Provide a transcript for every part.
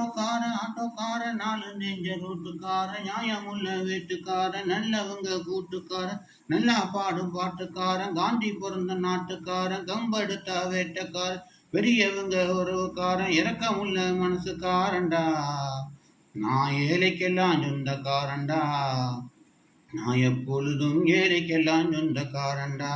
ஆட்டோக்காரன் ஆட்டோக்கார நாலு நெஞ்ச ரூட்டுக்காரன் நியாயமுள்ள வீட்டுக்கார நல்லவங்க கூட்டுக்காரன் நல்லா பாடும் பாட்டுக்காரன் காந்தி பிறந்த நாட்டுக்காரன் கம்பெடுத்த வேட்டக்காரன் பெரியவங்க உறவுக்காரன் இறக்கமுள்ள மனசுக்காரண்டா நான் ஏழைக்கெல்லாம் சொந்தக்காரண்டா நான் எப்பொழுதும் ஏழைக்கெல்லாம் சொந்தக்காரண்டா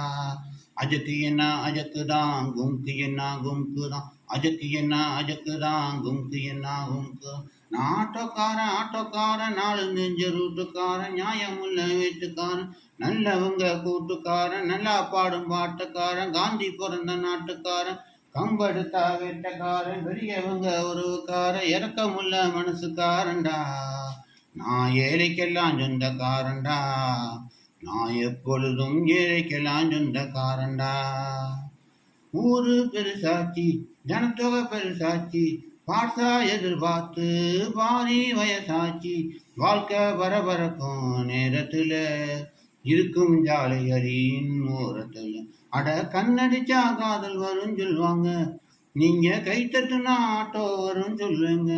அஜக்கு என்ன அஜக்கு தான் கும்கு என்ன கும்கு தான் அஜக்கு என்ன அஜக்கு தான் கும்கு என்ன கும்கு நான் ஆட்டோக்காரன் ஆட்டோக்காரன் நாலு நெஞ்ச ரூட்டுக்காரன் நியாயமுள்ள வீட்டுக்காரன் நல்லவங்க கூட்டுக்காரன் நல்லா பாடும் பாட்டுக்காரன் காந்தி பிறந்த நாட்டுக்காரன் கம்படுத்தா வேட்டக்காரன் பெரியவங்க உறவுக்காரன் இறக்கமுள்ள மனசுக்காரன்டா. நான் ஏழைக்கெல்லாம் சொந்தக்காரன்டா. நான் எப்பொழுதும் ஏழைக்கெல்லாம் சொந்தக்காரன்டா. ஊரு பெருசாச்சி ஜனத்தொகை பெருசாச்சி பாட்சா எதிர்பார்த்து பாரி வயசாச்சி வாழ்க்கை பரபரக்கும் நேரத்துல இருக்கும் ஜாலைகளின் ஓரத்துல. அட கண்ணடிச்சா காதல் வரும் சொல்லுவாங்க. நீங்க கைத்தட்டுனா ஆட்டோ வரும் சொல்லுங்க.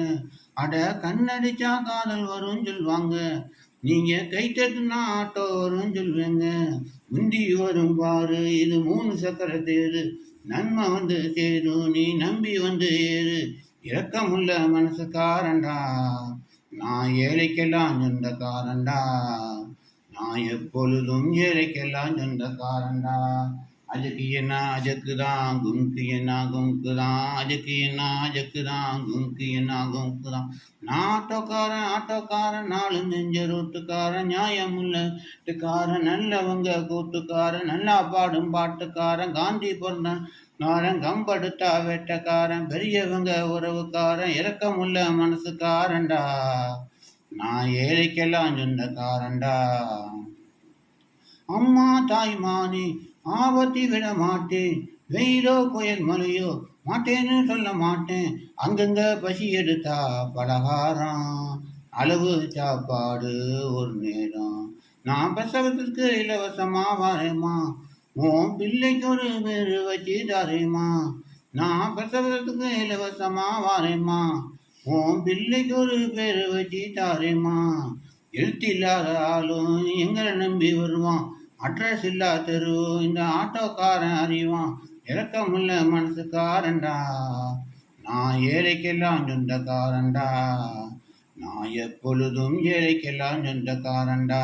அட கண்ணடிச்சா காதல் வரும் சொல்லுவாங்க நீங்க கைத்தட்டுனா ஆட்டோ வரும் சொல்லுவேங்க முந்தி வரும் பாரு இது மூணு சக்கர தேரு நன்மை வந்து சேரும் நீ நம்பி வந்து ஏறு. இரக்கமுள்ள மனசுக்காரன்டா நான் ஏழைக்கெல்லாம் சொந்தக்காரன்டா நான் எப்பொழுதும் ஏழைக்கெல்லாம் சொந்தக்காரன்டா அஜக்கு என்ன அஜக்கு தான் கும்கு என்ன என்ன நான் ஆட்டோக்காரன் ஆட்டோக்காரன் நாலு நெஞ்ச ரோட்டுக்காரன் நியாயமுள்ள வீட்டுக்காரன் நல்லவங்க கூட்டுக்காரன் நல்லா பாடும் பாட்டுக்காரன் காந்தி பிறந்த நாரன் கம்படுத்தா வெட்டக்காரன் பெரியவங்க உறவுக்காரன் இரக்கமுள்ள மனசுக்காரன்டா. நான் ஏழைக்கெல்லாம் சொந்தக்காரன்டா. அம்மா தாய்மானே ஆபத்தி விட மாட்டேன் வெயிலோ புயல் மலையோ மாட்டேன்னு சொல்ல மாட்டேன். அங்கங்க பசி எடுத்தா பலகாரம் அளவு சாப்பாடு ஒரு நேரம். நான் பிரசவத்திற்கு இலவசமா வரேம்மா. உன் பிள்ளைக்கு ஒரு பேரு வச்சு தரேம்மா. நான் பிரசவத்துக்கு இலவசமா வரேம்மா. உன் பிள்ளைக்கு ஒரு பேரு வச்சு தரேம்மா. எழுத்தில்லாத ஆளும் எங்களை நம்பி வருவான். அட்ரஸ் இல்லா தெரு இந்த ஆட்டோக்காரன் அறிவான். இறக்கமுள்ள மனசுக்காரன்டா. நான் ஏழைக்கெல்லாம் சொந்தக்காரன்டா. நான் எப்பொழுதும் ஏழைக்கெல்லாம் சொந்தக்காரன்டா.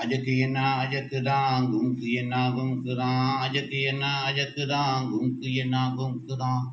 அஜக்கு என்ன அஜக்கு தான் கும்கு என்ன கும்கு தான். அஜக்கு என்ன அஜக்கு தான் கும்கு என்ன கும்கு தான்.